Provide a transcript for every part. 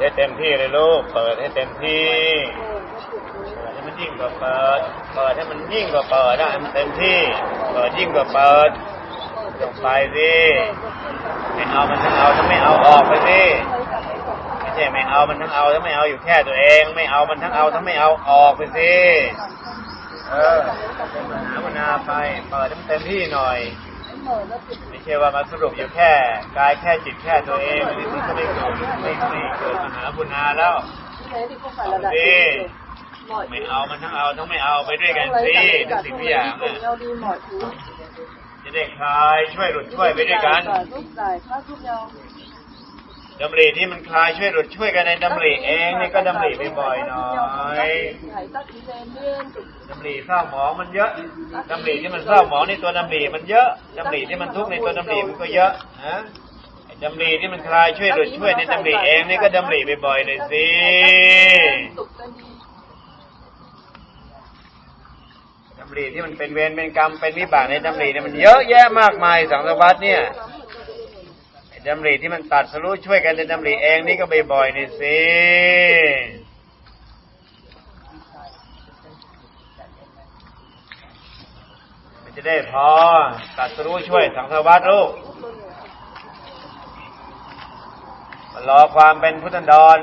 ให้เต็มที่เลยลูก เปิดให้เต็มที่ เปิดให้มันยิ่งกว่าเปิด เปิดให้มันยิ่งกว่าเปิดได้มันเต็มที่ เปิดยิ่งกว่าเปิดลงไปสิไม่เอามันทั้งเอาถ้าไม่เอาออกไปสิไม่ใช่ไม่เอามันทั้งเอาถ้าไม่เอาอยู่แค่ตัวเอง ไม่เอามันทั้งเอาถ้าไม่เอาออกไปสิเออเป็นมหาวนาไป เปิดให้มันเต็มที่หน่อย ไม่ใช่ว่ามาสรุปอยู่แค่กายแค่จิตแค่ตัวเองไม่ได้ก็ไม่เกิดไม่ไม่เกิดปัญหาบุญนาแล้วดีไม่เอามันทั้งเอาทั้งไม่เอาไปด้วยกันสิทุกสิ่งทุกอย่างน่ะจะได้คลายช่วยหลุดช่วยไปด้วยกัน ดำริที่มันคลายช่วยหลุดช่วยกันในดำริเองนี่ก็ดำริบ่อยๆหน่อยดำริเศร้าหมองมันเยอะดำริที่มันเศร้าหมองในตัวดำริมันเยอะดำริที่มันทุกข์ในตัวดำริมันก็เยอะฮะไอ้ดำริที่มันคลายช่วยหลุดช่วยในดำริเองนี่ก็ดำริบ่อยๆเลยสิดำริที่มันเป็นเวรเป็นกรรมเป็นวิบากในดำริเนี่ยมันเยอะแยะมากมายสังสารวัฏเนี่ยไอ้ ดำริที่มันตัดสรู้ช่วยกันในดำริเองนี่ก็บ่อยๆนี่สิมันจะได้พอตัดสรู้ช่วยสังสารวัตลูกมันรอความเป็นพุทธันดร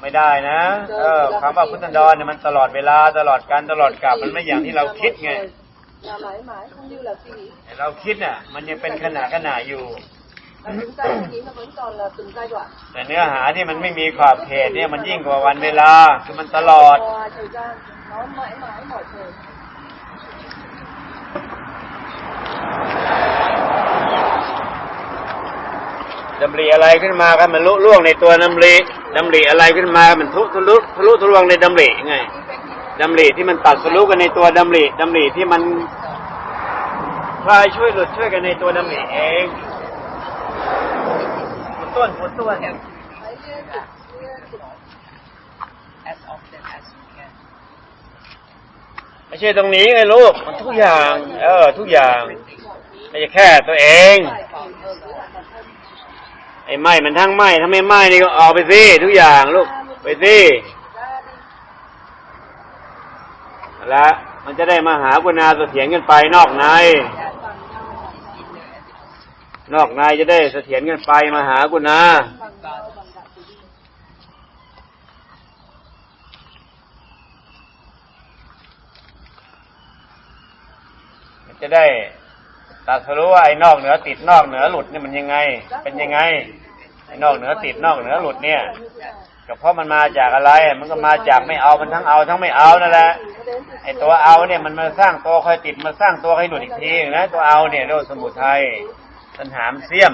ไม่ได้นะ เออคำว่าพุทธันดรเนี่ยมันตลอดเวลาตลอดการตลอดกาลมันไม่อย่างที่เราคิดไง là mãi mãi không như là suy nghĩ แต่เราคิดน่ะ มันยังเป็นขณะขณะอยู่ và chúng ta suy nghĩ nó vẫn còn là từng giai đoạn แต่เนื้อหาที่มันไม่มีขอบเขตเนี่ยมันยิ่งกว่าวันเวลาคือมันตลอด qua thời gian nó mãi mãi mọi thời ดำริอะไรขึ้นมาครับมันลุล่วงในตัวดำริดำริอะไรขึ้นมามันทุทะลุทะลุทะลวงในดำริไงดำริที่มันตัดทะลุกันในตัวดำริดำริที่มันคลายช่วยหลุดช่วยกันในตัวดำริเอง ต้นขุดต้น as often as you can. ไม่ใช่ตรงนี้ไงลูก มันทุกอย่าง เออ ทุกอย่าง ไม่ใช่แค่ตัวเอง ไอ้ไหมมันทั้งไหมถ้าไม่ไหมนี่ก็ออกไปสิทุกอย่างลูก ไปสิแล้วมันจะได้มาหากุณาเสียรกันไปนอกใน นอกในจะได้เสถียรกันไปมาหากุณามันจะได้ตัดสรู้ว่าไอ้นอกเหนือติดนอกเหนือหลุดเนี่ยมันยังไง เป็นยังไง ไอ้นอกเหนือติดนอกเหนือหลุดเนี่ยก็เพราะมันมาจากอะไร มันก็มาจากไม่เอามันทั้งเอาทั้งไม่เอานั่นแหละไอ้ตัวเอาเนี่ยมันมาสร้างตัวคอยติดมาสร้างตัวให้หลุดอีกทีนะตัวเอาเนี่ยเรียกสมุทัย ตัณหามเสียม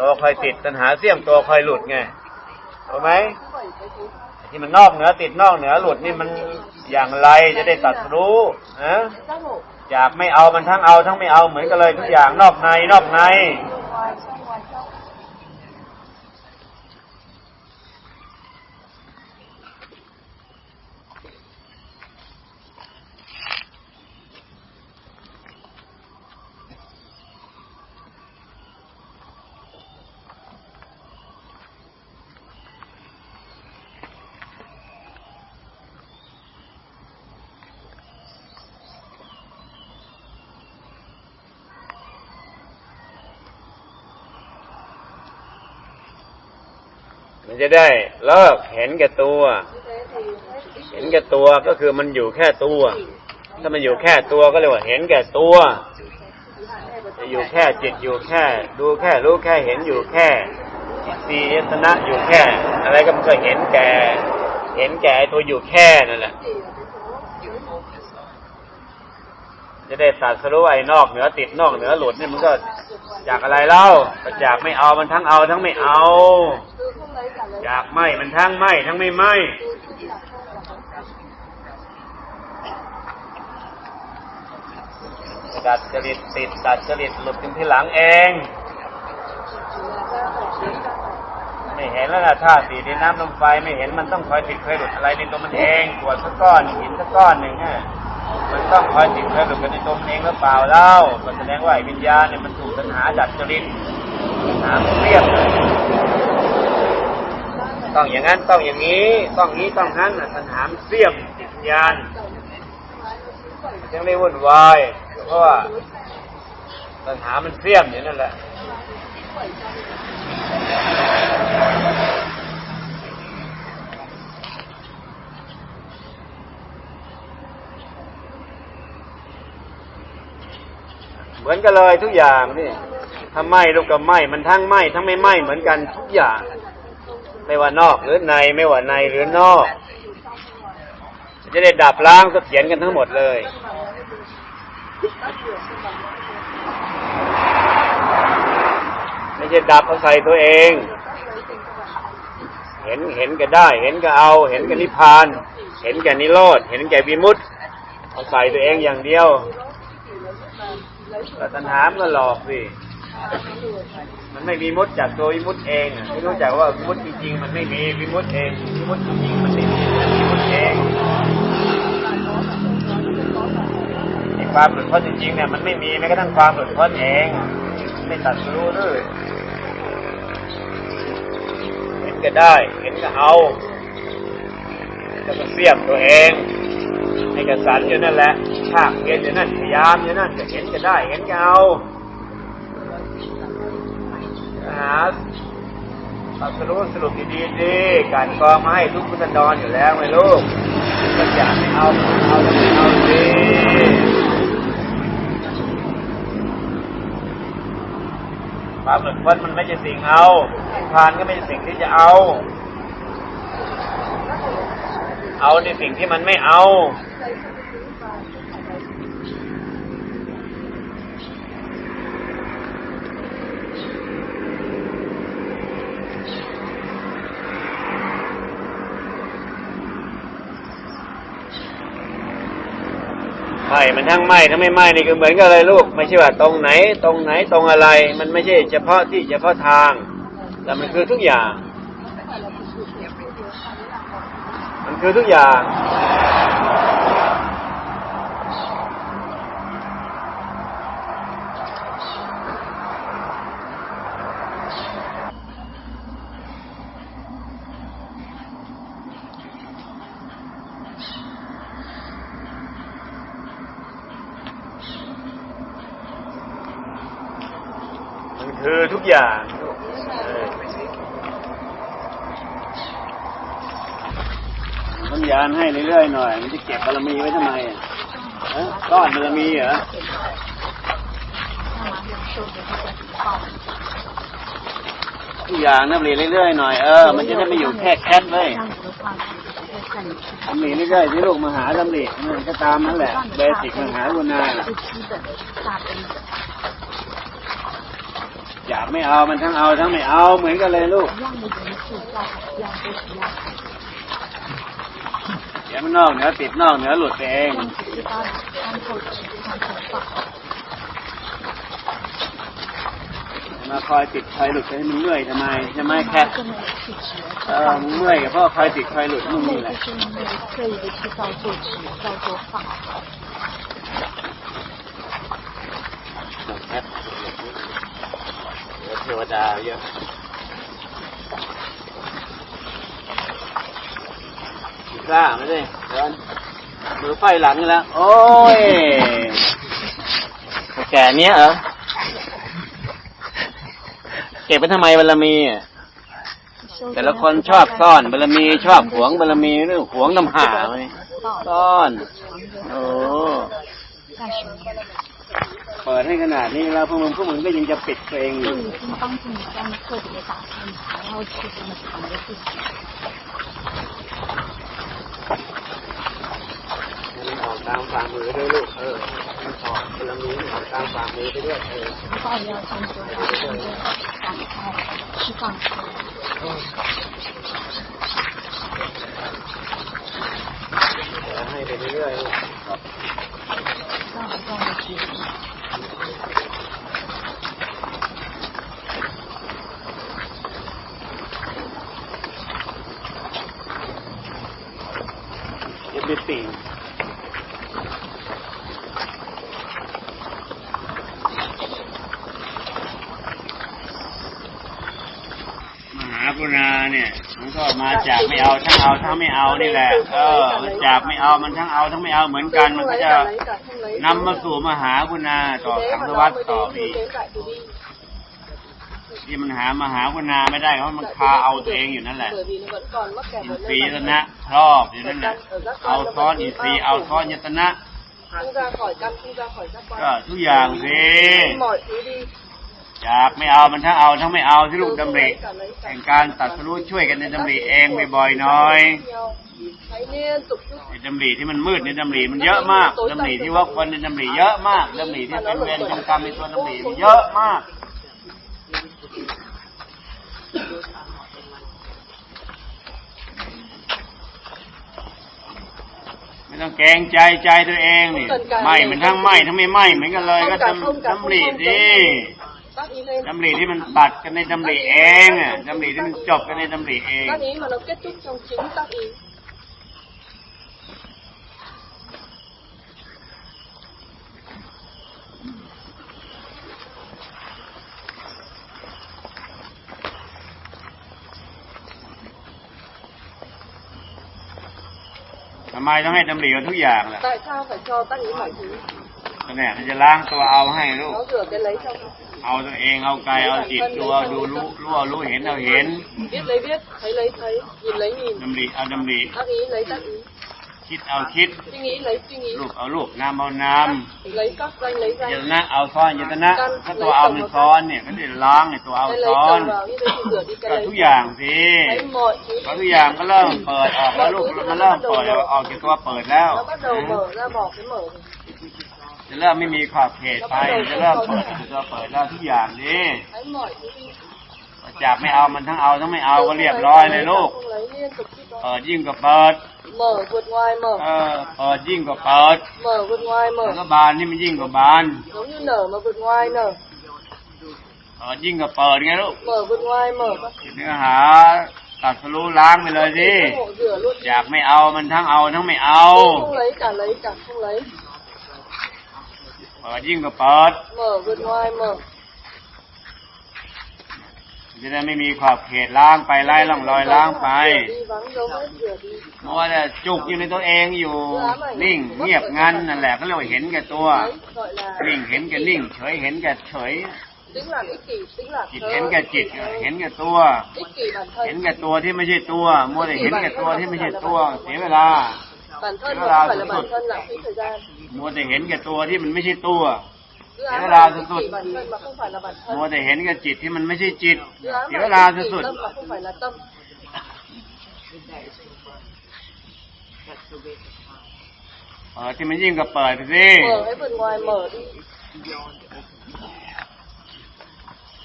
ตัวคอยติดตัณหาเสียมตัวคอยหลุดไงถูกไหมที่มันนอกเหนือติดนอกเหนือหลุดนี่มันอย่างไรจะได้ตัดรู้นะอยากไม่เอามันทั้งเอาทั้งไม่เอาเหมือนกันเลยทุกอย่างนอกในนอกใน จะได้เลิกเห็นแก่ตัว เห็นแก่ตัวก็คือมันอยู่แค่ตัว ถ้ามันอยู่แค่ตัวก็เรียกว่าเห็นแก่ตัวจะอยู่แค่จิตอยู่แค่ ดูแค่รู้แค่เห็นอยู่แค่สียตนะอยู่แค่ อะไรก็มันก็เห็นแก่ เห็นแก่ตัวอยู่แค่นั่นแหละจะได้ตัดสรู้ไอ้นอกเหนือติดนอกเหนือหลุดนี่มันก็จากอะไรเล่าก็จากไม่เอามันทั้งเอาทั้งไม่เอา tư không lấy cả lấy จากไหมมันทั้งไหมทั้งไม่ไหมดัดจริตติดดัดจริตหลุดถึงที่หลังเอง ไม่เห็นแล้วนะธาตุสี่ดินน้ำลมไฟไม่เห็นมันต้องคอยติดคอยหลุดอะไรในตัวมันเองกรวดสักก้อนหินสักก้อนหนึ่งฮะมันต้องคอยติดคอยหลุดกันในตัวมันเองหรือเปล่าเล่าก็แสดงว่าไอ้วิญญาณเนี่ยมันถูกตัณหาดัดจริตตัณหามเรียบเลย ต้องอย่างนั้นต้องอย่างนี้ ต้องนี้ต้องนั้นน่ะตัณหามเสียมจิตวิญญาณยังไม่วุ่นวายเพราะว่าตัณหามันเสียมอย่างนั้นแหละเหมือนกันเลยทุกอย่างนี่ถ้าไหม้ลูกกับไหม้มันทั้งไหม้ทั้งไม่ไหม้เหมือนกันทุกอย่าง ไม่ว่านอกหรือในไม่ว่าในหรือนอก จะได้ดับล้างเสถียรกันทั้งหมดเลยไม่ใช่ดับเอาใส่ตัวเอง เห็นเห็นก็ได้ เห็นก็เอา เห็นก็นิพพาน เห็นแก่นิโรธเห็นแก่วิมุตติเอาใส่ตัวเองอย่างเดียวแต่ตัณหามนก็หลอกสิ มันไม่มีมุตติจากตัววิมุตติเองอะไม่รู้จักว่าวิมุตติจริงๆมันไม่มีวิมุตติเองวิมุตติจริงๆมันไม่มีวิมุตติเองไอ้ความหลุดพ้นจริงๆเนี่ยมันไม่มีแม้กระทั่งความหลุดพ้นเอง ไม่ตัดรู้ด้วยเห็นก็ได้เห็นก็เอาแล้วก็เสียบตัวเองให้กระสันอยู่นั่นแหละภาคเพียนอยู่นั่นพยายามอยู่นั่นจะเห็นก็ได้เห็นก็เอา หาตัดสรุปสรุปดีๆดีการกองมาให้ทุกพุทธดอนอยู่แล้วไงลูกก็อยากเอาเอาเอาดีความหลุดพ้นมันไม่ใช่สิ่งเอานิพพานก็ไม่ใช่สิ่งที่จะเอา เอาในสิ่งที่มันไม่เอา ไหมมันทั้งไหม้ทั้งไม่ไหม้นี่ก็เหมือนกันเลยลูก ไม่ใช่ว่าตรงไหน ตรงไหนตรงอะไร มันไม่ใช่เฉพาะที่เฉพาะทางแต่มันคือทุกอย่าง มันคือทุกอย่าง มันคือทุกอย่างเออมัน ยานให้เรื่อยๆหน่อย มันจะเก็บบารมีไว้ทำไมก้อนบารมีเหรอทุกอย่างนะเรียนเรื่อยๆหน่อยเออมันจะได้ไม่อยู่แค่แคทเลยทำหนีเรื่อยๆที่ลูกมาหาทำหนีมันก็ตามนั่นแหละเบสิกมหาวุนานะอยากไม่เอามันทั้งเอาทั้งไม่เอาเหมือนกันเลยลูกางนอกเหนือติดนอกเหนือหลุดเองมาคอยติดคอยหลุดให้มันเมื่อยทำไมจะไม่แคบเออมึงเมื่อยกับพ่อคอยติดคอยหลุดมึงนี่แหละเทวดาเยอะกล้าไม่ได้ เดินมือไฟหลังนี่แล้ว โอ้ย แก่เนี้ยเหรอ เก็บไปทำไมบารมี แต่ละคนชอบซ่อนบารมีชอบหวงบารมีเรื่องหวงน้ำหาไหมซ่อน โอ้เปิดให้ขนาดนี้แล้วพวกมึงพวกมึงก็ยังจะปิดตัวเองอยู่ อนตามฝ่ามือด้วยลูกเออถอดพลังมือถอนตามฝ่ามือไปด้วยเออก็เดียวกันตัวเดียวกันที่ก่อนให้ไปเรื่อยๆครับก็ต้องคิดติ ก็มาจากไม่เอาทั้งเอาทั้งไม่เอานี่แหละ เออจากไม่เอามันทั้งเอาทั้งไม่เอาเหมือนกันมันก็จะนำมาสู่มหากุณาต่อสังสวัสดิ์ต่ออีกที่มันหามหากุณาไม่ได้เพราะมันคาเอาตัวเองอยู่นั่นแหละอินทรีย์ตนะครอบอยู่นั่นแหละเอาซ้อนอินทรีย์เอาซ้อนยตนะก็ทุกอย่างสิ mọi thứ đi จากไม่เอามันทั้งเอาทั้งไม่เอาที่ลูก Đâu ดำ không ริ lấy cả lấy cả แห่งการตัดสรู้ช่วยกันในดำริเองบ่อยๆหน้อย nhau. hãy liên tục chút ในดำริที่มันมืดในดำริมันเยอะมากดำริที่ว่าคนในดำริเยอะมากดำริที่เป็นเวรเป็นกรรมในตัวดำริมันเยอะมากไม่ต้องเกรงใจใจตัวเองนี่ไม่มันทั้งไม่ทั้งไม่ไม่เหมือนกันเลยก็ดำดำริดิ tác ý lên ดำริที่มันตัดกันในดำริเองอะดำริที่มันจบกันในดำริเอง tác ý mà nó kết thúc trong chính tác ý ทำไมต้องให้ดำริกับทุกอย่างล่ะ tại sao phải cho tác ý mọi thứ ก็เนี่ยมันจะล้างตัวเอาให้ลูก nó rửa cái lấy trong เอาตัวเองเอากายเอาจิตดูเอาดูรู้รู้เอารู้เห็นเอาเห็น biết lấy biết thấy lấy thấy nhìn lấy nhìn ดำริเอาดำริ tác ý lấy tác ý คิดเอาคิด suy nghĩ lấy suy nghĩ ลูกเอาลูกนามเอานาม lấy các danh lấy ย danh ตนะเอาซ้อนยตนะถ้าตัวเอามันซ้อนเนี่ยก็จะล้างไอ้ตัวเอา cái lấy ซ้อน chồng vào như thế thì rửa đi ก็ cái ทุก lấy อย่างสิ thấy mọi thứ เพราะทุกอย่างก็เริ่มเปิดออกแล้วลูกมันเริ่มเปิดออกจากตัวเปิดแล้ว nó bắt đầu mở ra bỏ cái mở rồi. จะเริ่มไม่มีขอบเขตไปจะเริ่มเปิดจากตัวเปิดแล้วทุกอย่างนี่ thấy mọi thứ đi จากไม่เอามันทั้งเอาทั้งไม่เอาก็เรียบร้อยเลยลูก không lấy liên tục chút đó เปิดยิ่งกว่าเปิด mở vượt ngoài mở เออเปิดยิ่งกว่าเปิด mở vượt ngoài แล้ว mở ก็บานนี่มันยิ่งกว่าบาน giống như nở mà vượt ngoài nở เปิดยิ่งกว่าเปิดไงลูก mở vượt ngoài mở các เนื้อหาตัดสรู้ล้างไปเลยสิ cái hộ rửa luôn อยากไม่เอามันทั้งเอาทั้งไม่เอา không lấy cả lấy cả không lấy เปิดยิ่งกว่าเปิด mở vượt ngoài mở จะได้ไม่มีขอบเขตล้างไปไล่ล่องรอยล้างไป rửa đi vắng dấu vết rửa đi เพราะว่าแต่จุกอยู่ในตัวเองอยู่ นิ่งเงียบงันนั่นแหละก็เรียกว่าเห็นแก่ตัว đấy gọi là นิ่งเห็นแก่นิ่ง เฉยเห็นแก่เฉย tính là ích kỷ tính là จิต thơ เห็นแก่จิต เห็นแก่ตัว ích kỷ bản เห็น thân แก่ตัวที่ไม่ใช่ตัวมัวแต่เห็นแก่ตัวที่ไม่ใช่ตัว เสียเวลา bản thân mà không phải là bản thân lãng phí thời gian มัวแต่เห็นแก่ตัวที่มันไม่ใช่ตัว dự án Thế là là ích sụt. kỷ bản thân mà không phải là bản มัว thân แต่เห็นแก่จิตที่มันไม่ใช่จิต dự án เสีย là เวลา ích kỷ สุด tâm mà không phải là tâm ๆเออที่มันยิ่งกับเปิดไปสิ mở hãy vượt ngoài mở đi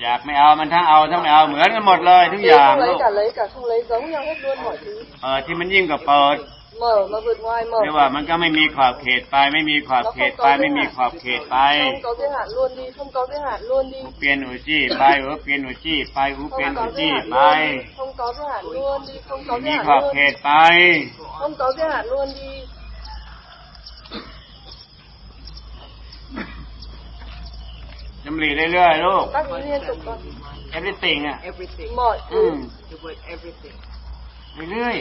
อยากไม่เอามันทั้งเอาทั้งไม่เอาเหมือนกันหมดเลยทุก Thì อย่าง không ลู lấy ก cả lấy cả không lấy giống nhau hết luôn mọi thứ เออที่มันยิ่งกับเปิด mở mà vượt ngoài mở เรียกว่ามันก็ไม่มีขอบเขตไปไม่มีขอบเขตไปไม่มีขอบเขตไป không có giới hạn luôn đi không có giới hạn luôn đi เปลี่ยนอุจี้ไปอูเปลี่ยนอุจี้ไปอูเป không ลี่ยนอุ có giới จี้ hạn ไป luôn đi không có giới hạn luôn đi không có มี giới ขอบ hạn เข luôn ตไป không có giới hạn luôn đi จำรีเรื่อยๆลูก các ý liên tục con everything อะ Everything. mọi อืม thứ The word everything. เรื่อย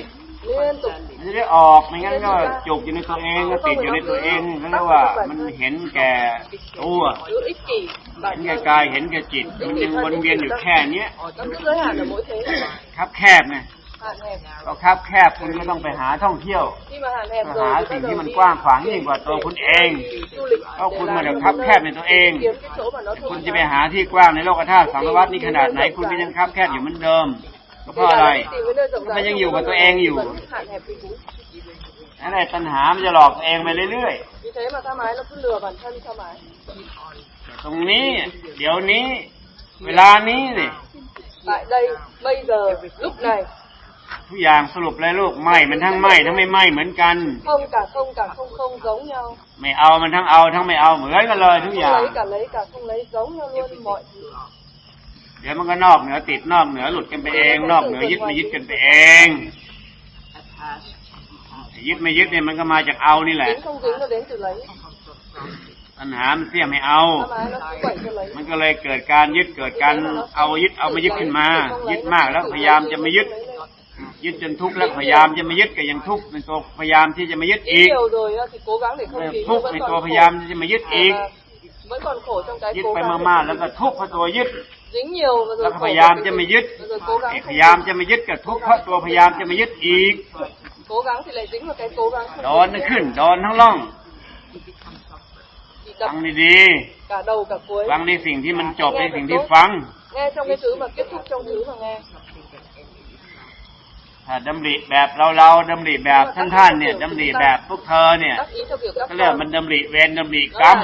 liên tục ๆมันจะได้ออกไม่งั้นก็จุกอยู่ในตัวเองก็ติดอยู่ในตัวเองเขาเรียกว่ามันเห็นแก่ตัว giữ ích kỷ เห็น bản แก่ thân กายเห็นแก่จิต มันยังวนเวียนอยู่แค่เนี้ย nó cứ giới hạn ở mỗi thế ครับแคบไง hạn hẹp ก็ครับแคบคุณก็ต้องไปหาท่องเที่ยว khi mà hạn hẹp ไป rồi หา thì สิ่ง bắt ที่ đầu มัน đi กว้างขวางยิ่งกว่าตัวคุณเอง du lịch เพราะคุณมาเดี๋ยว để ครับ làm แคบในตัวเอง kiếm cái chỗ mà nó คุณ thuộc จะไปหาที่กว้างในโลกธาตุสังสารวัตนี่ขนาดไหน คุณก็ยังครับแคบอยู่เหมือนเดิม ก็เพราะอะไรมันยังอยู่กับตัวเองอยู่ hạn hẹp vì cũ นั่นแหละตัณหามันจะหลอกตัวเองไปเรื่อย vì thế mà tham ái nó cứ lừa bản thân tham ái ๆตรงนี้ เดี๋ยวนี้ เวลานี้สิ tại đây bây giờ lúc này ทุกอย่างสรุปเลยลูกไหมมันทั้งไหมทั้งไม่ไหมเหมือนกัน không cả không cả không không giống nhau ไม่เอามันทั้งเอาทั้งไม่เอาเหมือนกันเลยทุก không อย่าง lấy cả lấy cả không lấy giống nhau luôn mọi thứ เดี๋ยวมันก็นอกเหนือติดนอกเหนือหลุดกันไปเอง นอกเหนือยึดไม่ยึดกันไปเอง Attached. ยึดไม่ยึดเนี่ยมันก็มาจากเอานี่แหละ dính không dính nó đến từ lấy ปัญหามันเสียไม่เอา tham ái nó cứ quậy cho lấy มันก็เลยเกิดการยึดเกิดการเอายึดเอามายึดขึ้นมา ยึดมากแล้วพยายามจะไม่ยึด ยึดจนทุกข์แล้วพยายามจะมายึดก็ยังทุกข์ในตัวพยายามที่จะมายึด Nghĩ อีก nhiều rồi á, thì cố gắng để เอ không อ khí ทุ nhưng กข์ vẫn ใน còn ตัว khổ. พยายามที่จะมายึดอีก À, vẫn còn khổ trong cái ยึด cố ไป gắng มาก để ๆแล้วก็ทุกข์เพราะตัวยึด dính nhiều và แล้ว rồi ก็ khổ พยายาม vì จะ cái ไม่ยึด rồi cố gắng ไอ้ không พยายามจะไม่ยึดกับทุกข์เพราะตัวพยายามจะไม่ยึดอีก cố gắng thì lại dính vào cái cố gắng โด không นทั้งขึ้นโดนทั้งล่อง thì đập ฟังดี cả đầu cả cuối ๆฟังในสิ่งที่มันจบในสิ่งที่ฟัง nghe trong cái thứ mà kết thúc trong thứ mà nghe ถ้าดำริแบบเราเราๆดำริแบบท่านท่านๆเนี่ยดำริแบบพวกเธอเนี่ย tác ý theo kiểu các ก็เรียก con มันดำริเวรดำริก đó รรม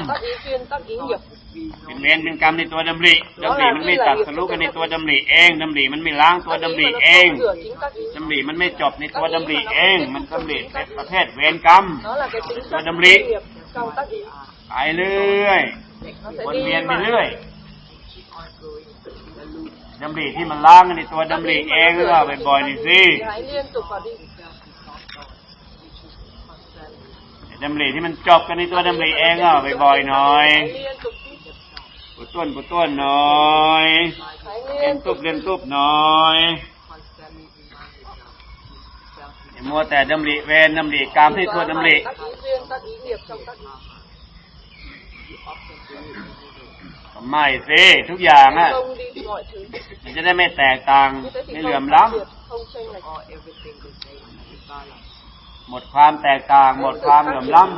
là tác ý duyên tác ý nghiệp เป็นเวรเป็นกรรมในตัวดำริดำริมันไม่ตัดสรุปกันในตัวดำริเองดำริมันไม่ล้างตัว tác ดำ ý ริ mà nó เอง không rửa chính tác ý ดำริมันไม่จบในตัวดำริเอง มันดำริเป็นประเภทเวรกรรม nó là cái tính Tôi chất đâm lý. nghiệp trong tác ý ไปเรื่อย nó sẽ วน đi เวียนไป mãi. เรื่อยดำริที่มันล้างกันในตัวดำริเองก็บ่อยๆนี่สิ thì hãy liên tục vào đi ดำริที่มันจบกันในตัวดำริเองก็บ่อยๆหน่อย ดต้นปวดต้นน้อยเล่นตุบเล่นตุบน้อยมัวแต่ดำริเวนดำริกามที่ตัวดำริไม่สิทุกอย่างอะมันจะได้ไม่แตกต่าง ไม่เหลื่อมล้ำหมดความแตกต่าง หมดความเหลื่อมล้ำ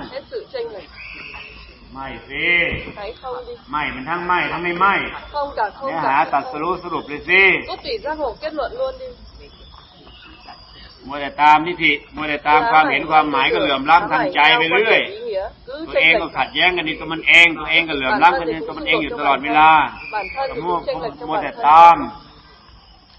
sự chênh lệch ำไม่สิ hãy không đi ไม่มันทั้งไม่ทั้งไม่ไม่ không cả không เนื้อหา cả ตัดสรุปสรุปเลยสิ rút tỉ giác ngộ kết luận luôn đi มัวแต่ตามทิฏฐิมัวแต่ตามความเห็นความหมายก็เหลื่อมล้ำทางใจไปเรื่อย ý nghĩa cứ ตัว chênh เองก็ lệch ขัดแย้งกันในตัวมันเองตัวเองก็เหลื่อมล้ำกันในตัวมันเองอยู่ตลอดเวลา bản thân ก็ thì มัว cũng chênh lệch trong มัว bản แต่ thân ตาม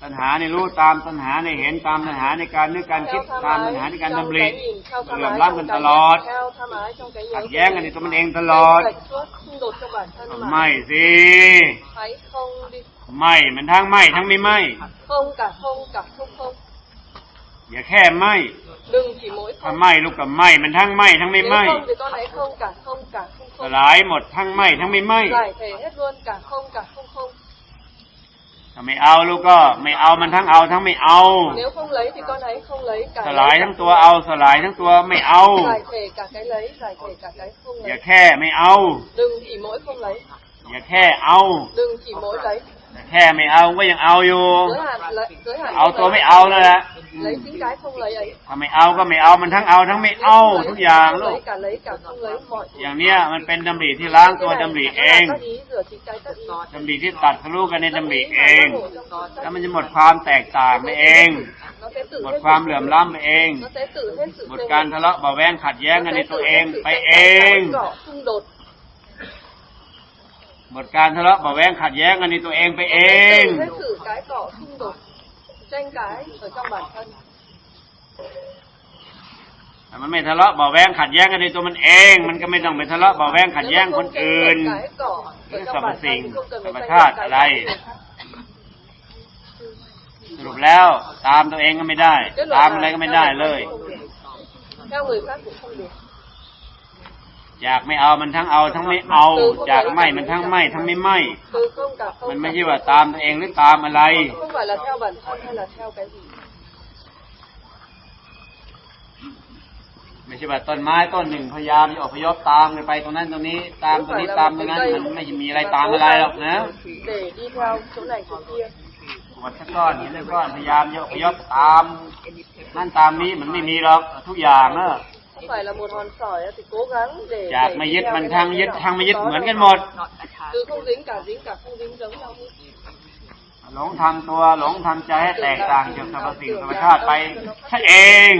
ตัณหาในรู้ตามตัณหาในเห็นตามตัณหาในการนึกการคิด theo ตาม tham ตัณหา ái ในการ trong ดำริ cái nhìn theo เหลื่อ tham ม ái ล้ำ trong กัน cái ตลอด nhìn theo tham ái trong cái nhớ ขัด của แย้งกันใน mình. ตัวมันเองตลอด Chênh lệch suốt xung đột trong bản thân mà ไม่สิ hãy không đi ไม่มันทั้งไม่ทั้งไม่ไม่ không cả không cả không không อย่าแค่ไม่ đừng chỉ mỗi ถ้า không ไม่ลูกกับไม่มันทั้งไม่ทั้งไม่ nếu ไม่ không thì con hãy không cả không cả không ส không ลายหมดทั้งไม่ทั้งไม่ไม่ giải thể hết luôn cả không cả không không ถ้าไม่เอาลูกก็ไม่เอามันทั้งเอาทั้งไม่เอา nếu không lấy thì con hãy không lấy cả ส lấy ลาย cả ทั้งตัวเอาสลายทั้งตัวไม่เอา giải thể cả cái lấy giải thể cả cái không อย่า lấy แค่ไม่เอา đừng chỉ mỗi không lấy อย่าแค่เอา đừng chỉ mỗi lấy แต่แค่ไม่เอาก็ยังเอาอยู่ giới hạn lấy giới hạn เอา không ตัว lấy. ไม่เอานั่นแหละ lấy chính cái không lấy ấy ถ้าไม่เอาก็ไม่เอามันทั้งเอาทั้งไม่เอา Nếu ทุก không อย่าง lấy, ลูก lấy cả lấy cả không lấy mọi thứ อย่างเนี้ยมันเป็นดำริที่ล้างตัว Cái này ดำริ nó เอ là ง tác ý rửa chính cái tác ý ดำริที่ตัดทะลุกันใน Tác ดำริ ý เอ là ง giác ngộ trong tác แล้ว ý. มันจะหมดความแตกต่างไปเอง nó sẽ tự หม hết ด sự ความเหลื่อม chênh ล้ำไปเอง lệch. nó sẽ tự hết sự หมด chênh การ lệch. ทะเลาะเบาะแวงขัดแย้ง Nó กันใน sẽ ตัว tự เอง hết sự ไป tranh เอ cãi, ง cãi cọ, xung đột หมดการทะเลาะเบาะแวงขัดแย้งกันในตัวเองไปเอ Nó sẽ ง tự hết sự cãi cọ xung đột tranh cãi ở trong bản thân แต่มันไม่ทะเลาะเบาะแวงขัดแย้งกันในตัวมันเอง มันก็ไม่ต้องไปทะเลาะเบาะแวงขัด Nếu แย้ง mà คน không tranh อื่น luận cãi cọ ở Cái trong sập bản xình, thân không cần phải sập tranh thát luận cãi ở đây. cọ với người khác. สรุปแล้วตามตัวเองก็ไม่ได้ Kết ตาม luận อะไร là ก็ไม่ theo ได้ bản เล thân ย không được. theo người khác cũng không được อยากไม่เอามันทั้งเอาทั้งไม่เอา อยากไม่มันทั้งไม่ทั้งไม่ไม่ từ không cả không มัน cả ไม่ใช่ không. ว่าตามตัวเองหรือตามอะไร không phải là theo bản thân hay là theo cái gì ไม่ใช่ว่าต้นไม้ต้นหนึ่งพยายามจะอพยพตามกันไปตรงนั้นตรงนี้ ตามตรงนี้ตามตรงนั้นมันไม่มีอะไรตามอะไรหรอกนะ để đi theo chỗ này chỗ kia หมดสักก้อนหินสักก้อนพยายามจะอพยพตามนั่นตามนี้มันไม่มีหรอกทุกอย่างเนอะ không phải là một hòn sỏi thì cố gắng để อยาก để ไม่ đi ยึดยึด theo มัน cái ทั้ง này ยึด kia. ทั้งไม่ยึด Có เหมือน là กันหมด từ không dính cả dính cả không dính giống nhau hết. หลงทำตัวหลงทำใจให้แตกต่างจากสรรพสิ่งธรรมชาติไปแค่เอง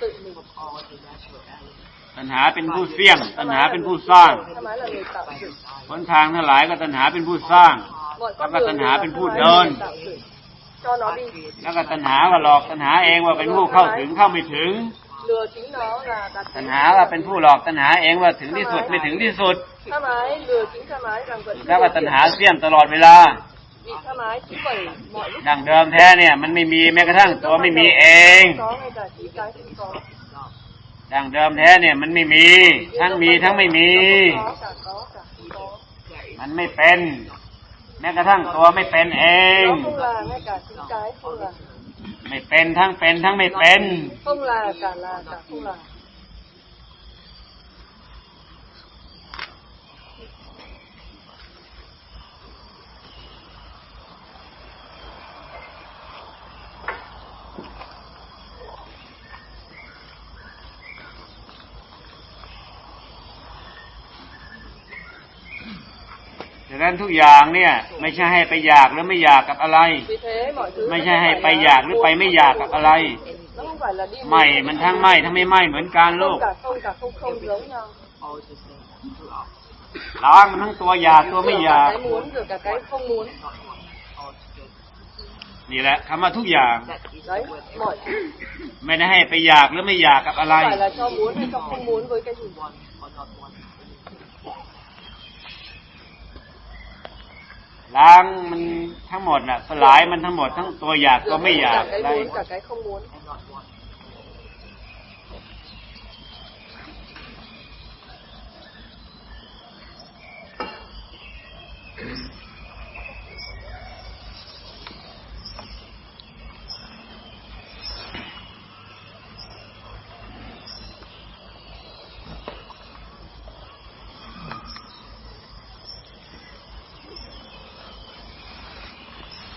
tự mình ตัณหาเป็นผู้เสี่ยง ตัณหาเป็นผู้สร้าง tham ái là người tạo dựng หนทางทั้งหลายก็ตัณหาเป็นผู้สร้าง mọi Các con bạn đường tân đều hạ là bên tham phút ái đơn. người tạo dựng. cho nó đi แล้วก็ตัณหาก็หลอกตัณหาเองว่าเป็นผู้เข้าถึงเข้าไม่ถึง lừa chính nó là đặt ตัณ đến หาว่าเป็นผู้หลอกตัณหาเองว่าถึงที่สุดไม่ถึงที่สุด tham ái lừa chính tham ái rằng vẫn แล้วก็ chưa ตัณ được หา kiểm. เสี่ยมตลอดเวลา bị tham ái thúc đẩy mọi lúc ดังเดิมแท้เนี่ยมันไม่มีแม้กระทั่งตัวไม่มีเอง có ngay cả chính cái cũng có ดังเดิมแท้เนี่ยมันไม่มี ทั้งมีทั้งไม่มี có cả có cả không có มันไม่เป็น แม้กระทั่งตัวไม่เป็นเอง nó không là ngay cả chính cái không là ไม่เป็นทั้งเป็นทั้งไม่เป็น พุ่งลากาลาการพุ่งลา ดังนั้นทุกอย่างเนี่ย ไม่ใช่ให้ไปอยากหรือไม่อยากกับอะไร vì thế mọi thứ ไม่ nó ใช่ không ให้ phải ไป là อยากหรือไป muốn ไม่อยากกับอะไร nó không phải là đi ไม่มันทั้งไม่ทั้งไม่ไม่เหมือนกันลู không ก cả không cả không không giống nhau All the same throughout. ล้างมันทั้งตัวอยากตัวไม่ Rồi อยาก cả cái muốn rồi cả cái không muốn All together. นี่แหละคำว่าทุกอย่าง That is đấy with mọi thứ ไม่ได้ให้ไปอยากหรือไม่อยากกับอะไร không phải là cho muốn hay cho không muốn với cái gì one or not one. ล้างมันทั้งหมดน่ะ สลายมันทั้งหมดทั้งตัวอยากตัวไม่อยาก cả cái อะไร muốn cả cái không muốn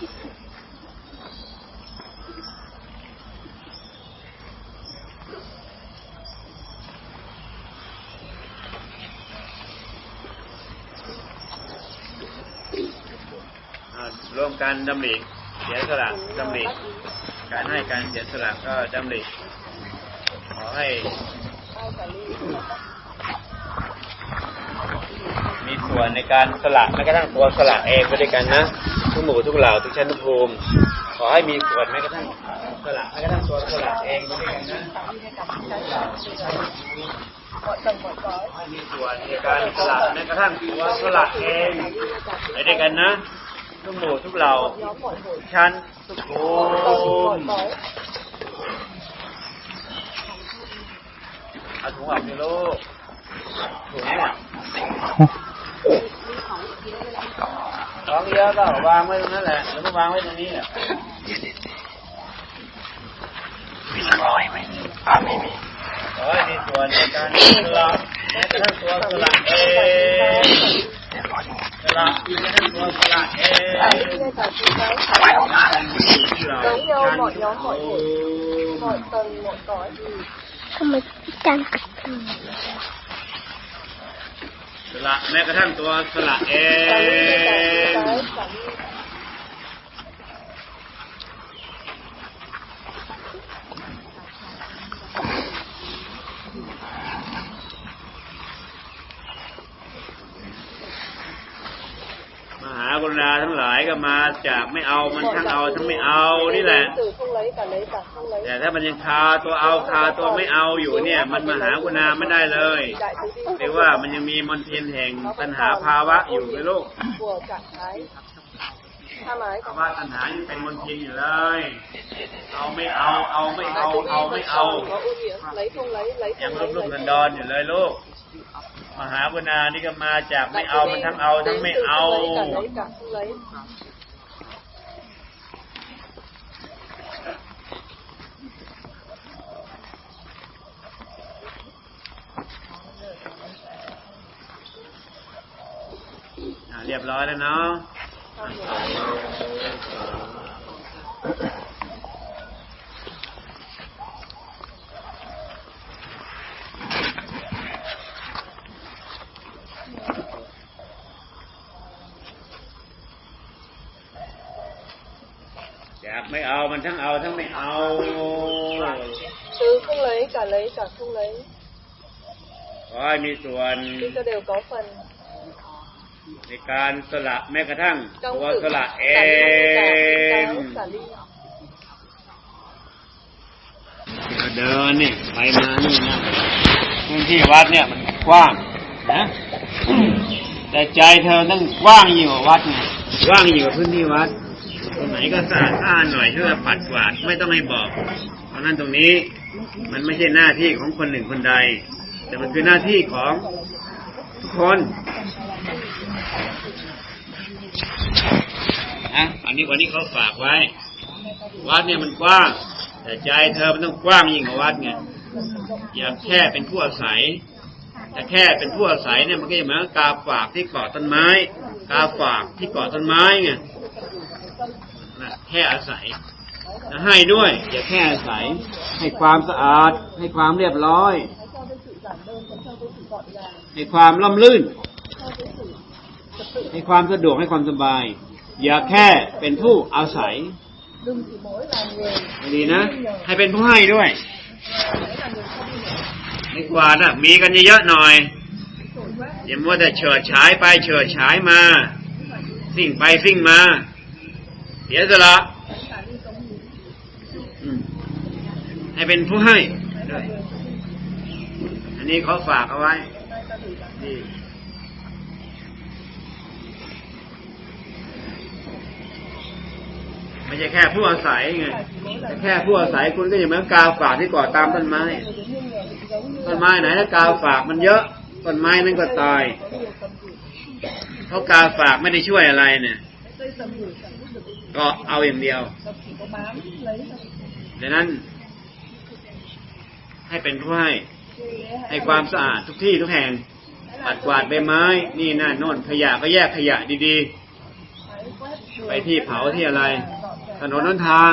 ร่วมกันดำริเสียสละดำริการให้การเสียสละก็ดำริขอให้ มีส่วนในการสละแม้กระทั่งตัวสละเองไปด้วยกันนะ ทุกหมู่ทุกเหล่าทุกชั้นทุกภูมิขอให้มีส่วนแม้กระทั่งสละแม้กระทั่งตัวสละเองด้วยกันนะให้มีส่วนในการสละแม้กระทั่งตัวสละเองไปด้วยกันนะทุกหมู่ทุกเหล่าชั้นทุกภูมิเอาถุงออกสิลูกถุงเนี่ ยของเยอะก็วางไว้ตรงนั้นแหละแล้วก็วางไว้ตรงนี้แหละมีสักร้อยไหมอ่าไม่มีขอให้มีส่วนในการสละแม้กระทั่งตัวสละเองสละแม้กระทั่งตัวสละเอง ngay cả chúng cái ที่เรา giống nhau mọi nhóm mọi โอ้ hội mọi tầng mọi cõi ทำไมจังกัดตัวส ละแม้กระทั่งตัวสละเอง มหากรุณาทั้งหลายก็มาจากไม่เอามันทั้งเอาทั้งไม่เอานี่แหละ từ không lấy cả lấy cả không lấy แต่ถ้ามันยังคาตัวเอาคาตัวไม่เอาอยู่เนี่ย มันมหากรุณาไม่ได้เลย đại từ bi เรียกว่ามันยังมีมนทินแห่งปัญหาภาวะอยู่ในโลก của trạng thái tham ái ภาวะปัญหายังเป็นมนทินอยู่เลย เอาไม่เอาเอาไม่เอา đại từ bi เอาไม่ vẫn เอา còn có ưu điểm lấy không lấy lấy ยัง không รุ่ lấy มรุ่ม lấy ดอนๆอยู่เลยลูก มหากรุณานี่ก็มาจากไม่เอามันทั้งเอาทั้งไม่เอา lấy cả lấy cả không lấy อะเรียบร้อยแล้วเนาะ จากไม่เอามันทั้งเอาทั้งไม่เอา từ không lấy cả lấy cả không lấy ขอให้มีส่วน chúng ta đều có phần ในการสละแม้กระทั่ง trong ตัว sự สละเอ xả ly ง xả ly เดินเนี่ยไปมานี่นะพื้นที่วัดเนี่ยมันกว้างนะแต่ใจเธอต้องกว้างยิ่งกว่าวัดไงกว้างยิ่งกว่าพื้นที่วัด ตรงไหนก็สะอาดสะอาหน่อยเพื่อปัดกวาดไม่ต้องให้บอก เพราะนั้นตรงนี้มันไม่ใช่หน้าที่ของคนหนึ่งคนใด แต่มันคือหน้าที่ของทุกคนนะอันนี้วันนี้เขาฝากไว้ วัดเนี่ยมันกว้าง แต่ใจเธอมันต้องกว้างยิ่งกว่าวัดไงอย่าแค่เป็นผู้อาศัยแต่แค่เป็นผู้อาศัยเนี่ยมันก็จะเหมือนกาฝากที่เกาะต้นไม้ กาฝากที่เกาะต้นไม้ไง แค่อาศัยให้ด้วย อย่าแค่อาศัย ให้ความสะอาด ให้ความเรียบร้อย ให้ความล่ำลื่น ให้ความสะดวกให้ความสบาย อย่าแค่เป็นผู้อาศัยดีนะ ให้เป็นผู้ให้ด้วยไม่กวาดอะมีกันเยอะๆหน่อยอย่ามัวแต่เฉิดฉายไปเฉิดฉายมา สิ่งไปสิ่งมา เสียสละให้เป็นผู้ให้ด้วยอันนี้เขาฝากเอาไว้นี่ไม่ใช่แค่ผู้อาศัยไงแค่ผู้อาศัยคุณก็อย่างเหมือนกาวฝากที่ก่อตามต้นไม้ ต้นไม้ไหนถ้ากาวฝากมันเยอะต้นไม้นั้นก็ตาย เพราะกาวฝากไม่ได้ช่วยอะไรเนี่ย ก็เอาอย่างเดียวดังนั้น ให้เป็นผู้ให้ให้ความสะอาดทุกที่ทุกแห่ง ปัดกวาดใบไม้ นี่นั่นโน่นขยะก็แยกขยะดีๆ ไปที่เผาที่อะไร ถนนน้นทาง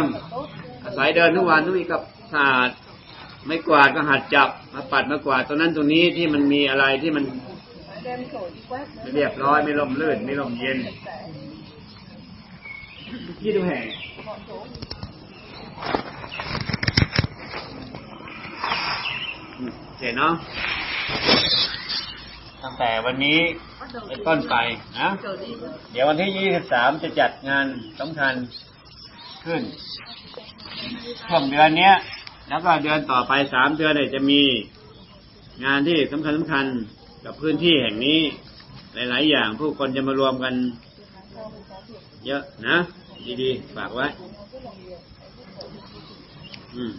อาศัยเดินทุกวันต้องมีกับสะอาดไม่กวาดก็หัดจับมาปัดมากวาดตรงนั้นตรงนี้ที่มันมีอะไรที่มันไม่เรียบร้อยไม่ร่มรื่นไม่ร่มเย็น ทุกที่ทุกแห่งเห็นเนาะตั้งแต่วันนี้เป็นต้นไปนะ เดี๋ยววันที่ยี่สิบสามจะจัดงานสำคัญขึ้น ช่วงเดือนเนี้ย แล้วก็เดือนต่อไปสามเดือนเนี่ยจะมีงานที่สำคัญสำคัญกับพื้นที่แห่งนี้ หลาย ๆ อย่างผู้คนจะมารวมกัน เยอะนะ ดีๆ ฝากไว้ อืม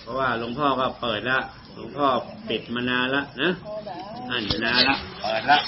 เพราะว่าหลวงพ่อก็เปิดละ หลวงพ่อปิดมานานละนะ อันนานละ เปิดละ